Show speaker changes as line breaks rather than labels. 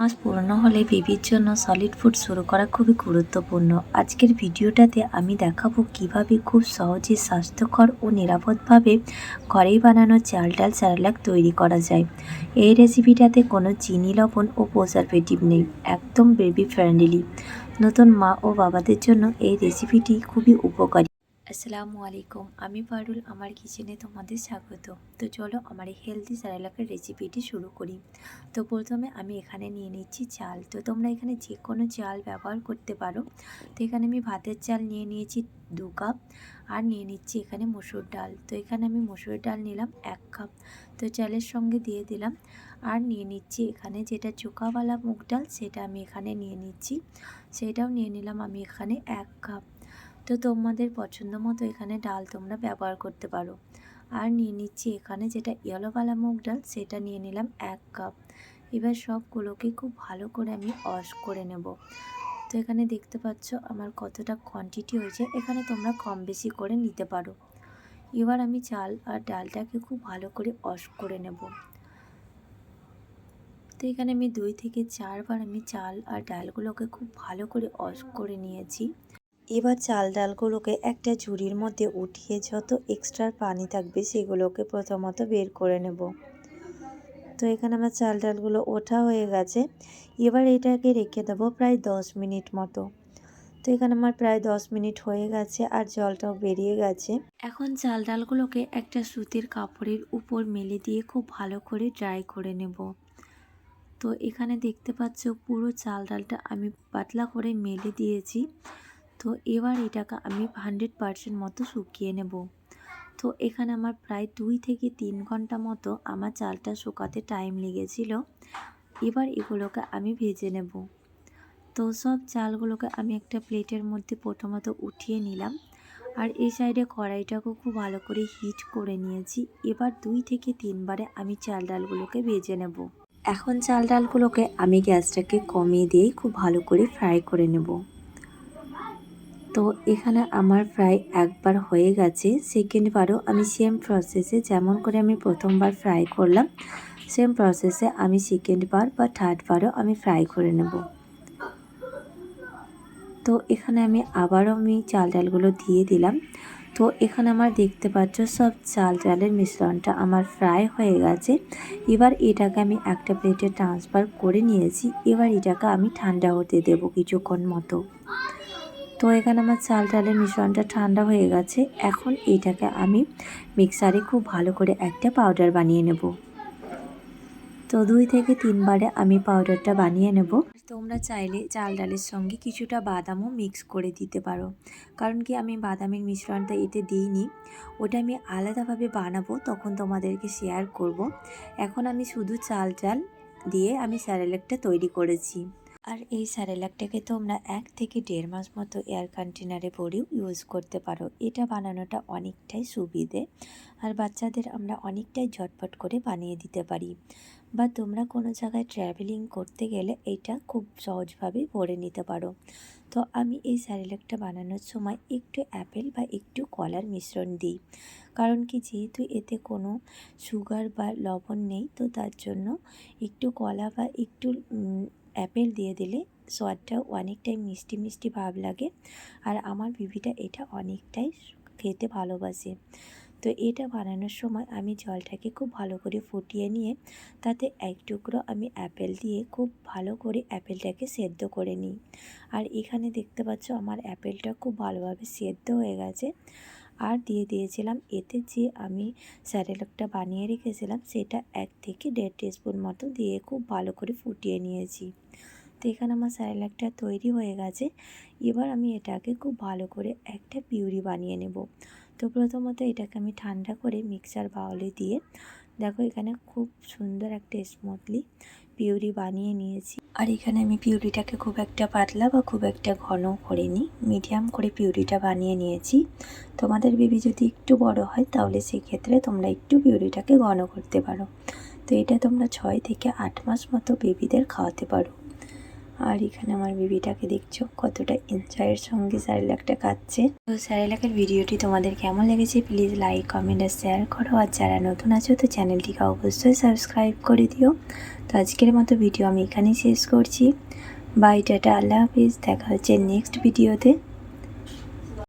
মাস পূর্ণ হলে বেবির জন্য সলিড ফুড শুরু করা খুবই গুরুত্বপূর্ণ। আজকের ভিডিওটাতে আমি দেখাবো কীভাবে খুব সহজে স্বাস্থ্যকর ও নিরাপদভাবে ঘরেই বানানো চাল ডাল স্যারালাক তৈরি করা যায়। এই রেসিপিটাতে কোনো চিনি, লবণ ও প্রিজারভেটিভ নেই, একদম বেবি ফ্রেন্ডলি নতুন মা ও বাবাদের জন্য এই রেসিপিটি খুবই উপকারী। আসসালামু আলাইকুম, আমি পারুল আমার কিচেনে তোমাদের স্বাগত। তো চলো আমার এই হেলদি স্যারালাকের রেসিপিটি শুরু করি। তো প্রথমে আমি এখানে নিয়ে নিচ্ছি চাল। তো তোমরা এখানে যে কোনো চাল ব্যবহার করতে পারো। তো এখানে আমি ভাতের চাল নিয়ে নিয়েছি দু কাপ আর নিয়ে নিচ্ছি এখানে মসুর ডাল। তো এখানে আমি মসুর ডাল নিলাম এক কাপ তো চালের সঙ্গে দিয়ে দিলাম। আর নিয়ে নিচ্ছি এখানে যেটা চোকাওয়ালা মুগ ডাল, সেটা আমি এখানে নিয়ে নিচ্ছি। সেটাও নিয়ে নিলাম আমি এখানে এক কাপ তো তোমাদের পছন্দ মতো এখানে ডাল তোমরা ব্যবহার করতে পারো। আর নিয়ে নিচ্ছি এখানে যেটা ইয়েলোওয়ালা মুগ ডাল, সেটা নিয়ে নিলাম এক কাপ এবার সবগুলোকে খুব ভালো করে আমি অশ করে নেব। তো এখানে দেখতে পাচ্ছ আমার কতটা কোয়ান্টিটি হয়েছে, এখানে তোমরা কম বেশি করে নিতে পারো। এবার আমি চাল আর ডালটাকে খুব ভালো করে অশ করে নেব। তো এখানে আমি দুই থেকে চারবার আমি চাল আর ডালগুলোকে খুব ভালো করে অশ করে নিয়েছি। এবার চাল ডালগুলোকে একটা ঝুড়ির মধ্যে উঠিয়ে যত এক্সট্রা পানি থাকবে সেগুলোকে প্রথমত বের করে নেব। তো এখানে আমার চাল ডালগুলো ওঠা হয়ে গেছে। এবার এটাকে রেখে দেবো প্রায় দশ মিনিট মতো। তো এখানে আমার প্রায় দশ মিনিট হয়ে গেছে আর জলটাও বেরিয়ে গেছে। এখন চাল ডালগুলোকে একটা সুতির কাপড়ের উপর মেলে দিয়ে খুব ভালো করে ড্রাই করে নেব। তো এখানে দেখতে পাচ্ছ পুরো চাল ডালটা আমি পাতলা করে মেলে দিয়েছি। তো এবার এটাকে আমি হান্ড্রেড পারসেন্ট মতো শুকিয়ে নেব। তো এখানে আমার প্রায় দুই থেকে তিন ঘণ্টা মতো আমার চালটা শুকাতে টাইম লেগেছিল। এবার এগুলোকে আমি ভেজে নেব। তো সব চালগুলোকে আমি একটা প্লেটের মধ্যে প্রথমত উঠিয়ে নিলাম। আর এই সাইডে কড়াইটাকেও খুব ভালো করে হিট করে নিয়েছি। এবার দুই থেকে তিনবারে আমি চাল ডালগুলোকে ভেজে নেব। এখন চাল ডালগুলোকে আমি গ্যাসটাকে কমিয়ে দিয়েই খুব ভালো করে ফ্রাই করে নেব। তো এখানে আমার প্রায় একবার হয়ে গেছে। সেকেন্ডবারও আমি সেম প্রসেসে যেমন করে আমি প্রথমবার ফ্রাই করলাম সেম প্রসেসে আমি সেকেন্ডবার বা থার্ডবারও আমি ফ্রাই করে নেব। তো এখানে আমি আবারও আমি চাল ডালগুলো দিয়ে দিলাম। তো এখানে আমার দেখতে পাচ্ছ সব চাল ডালের মিশ্রণটা আমার ফ্রাই হয়ে গেছে। এবার এটাকে আমি একটা প্লেটে ট্রান্সফার করে নিয়েছি। এবার এটাকে আমি ঠান্ডা হতে দেবো কিছুক্ষণ মতো। তো এখানে আমার চাল ডালের মিশ্রণটা ঠান্ডা হয়ে গেছে। এখন এইটাকে আমি মিক্সারে খুব ভালো করে একটা পাউডার বানিয়ে নেব। তো দুই থেকে তিনবারে আমি পাউডারটা বানিয়ে নেব। তোমরা চাইলে চাল ডালের সঙ্গে কিছুটা বাদামও মিক্স করে দিতে পারো। কারণ কি আমি বাদামের মিশ্রণটা এতে দিইনি। ওটা আমি আলাদাভাবে বানাবো, তখন তোমাদেরকে শেয়ার করব। এখন আমি শুধু চাল ডাল দিয়ে আমি স্যারেলেকটা তৈরি করেছি। আর এই স্যারেলাকটাকে তোমরা এক থেকে দেড় মাস মতো এয়ার কন্টেনারে ভরেও ইউজ করতে পারো। এটা বানানোটা অনেকটাই সুবিধে। আর বাচ্চাদের আমরা অনেকটাই ঝটপট করে বানিয়ে দিতে পারি। বা তোমরা কোনো জায়গায় ট্র্যাভেলিং করতে গেলে এটা খুব সহজভাবে ভরে নিতে পারো। তো আমি এই স্যারেলাকটা বানানোর সময় একটু অ্যাপেল বা একটু কলার মিশ্রণ দিই। কারণ কি যেহেতু এতে কোনো সুগার বা লবণ নেই, তো তার জন্য একটু কলা বা একটু অ্যাপেল দিয়ে দিলে স্বাদটা অনেকটাই মিষ্টি মিষ্টি ভাব লাগে। আর আমার বিবিটা এটা অনেকটাই খেতে ভালোবাসে। তো এটা বানানোর সময় আমি জলটাকে খুব ভালো করে ফুটিয়ে নিয়ে তাতে এক টুকরো আমি অ্যাপেল দিয়ে খুব ভালো করে অ্যাপেলটাকে সেদ্ধ করে নিই। আর এখানে দেখতে পাচ্ছ আমার অ্যাপেলটা খুব ভালোভাবে সেদ্ধ হয়ে গেছে। আর দিয়ে দিয়েছিলাম। এতে যে আমি স্যারেলকটা বানিয়ে রেখেছিলাম, সেটা এক থেকে দেড় টিস্পুন মতো দিয়ে খুব ভালো করে ফুটিয়ে নিয়েছি। তো এখানে আমার স্যারেলাকটা তৈরি হয়ে গেছে। এবার আমি এটাকে খুব ভালো করে একটা পিউরি বানিয়ে নেব। তো প্রথমত এটাকে আমি ঠান্ডা করে মিক্সার বাউলে দিয়ে দেখো এখানে খুব সুন্দর একটা স্মুথলি পিউরি বানিয়ে নিয়েছি। আর এখানে আমি পিউরিটাকে খুব একটা পাতলা বা খুব একটা ঘন করিনি মিডিয়াম করে পিউরিটা বানিয়ে নিয়েছি। তোমাদের বেবি যদি একটু বড় হয় তাহলে সেক্ষেত্রে তোমরা একটু পিউরিটাকে ঘন করতে পারো। তো এটা তোমরা ছয় থেকে আট মাস মতো বেবিদের খাওয়াতে পারো। আর এখানে আমার বিবিটাকে দেখছ, কতটা এনজয়ের সঙ্গে স্যারেলাকটা খাচ্ছে তো স্যারেলাকের ভিডিওটি তোমাদের কেমন লেগেছে প্লিজ লাইক কমেন্ট আর শেয়ার করো। আর যারা নতুন আছো, তো চ্যানেলটিকে অবশ্যই সাবস্ক্রাইব করে দিও। তো আজকের মতো ভিডিও আমি এখানেই শেষ করছি। বাই টাটা, আল্লাহ হাফিজ। দেখা হচ্ছে নেক্সট ভিডিওতে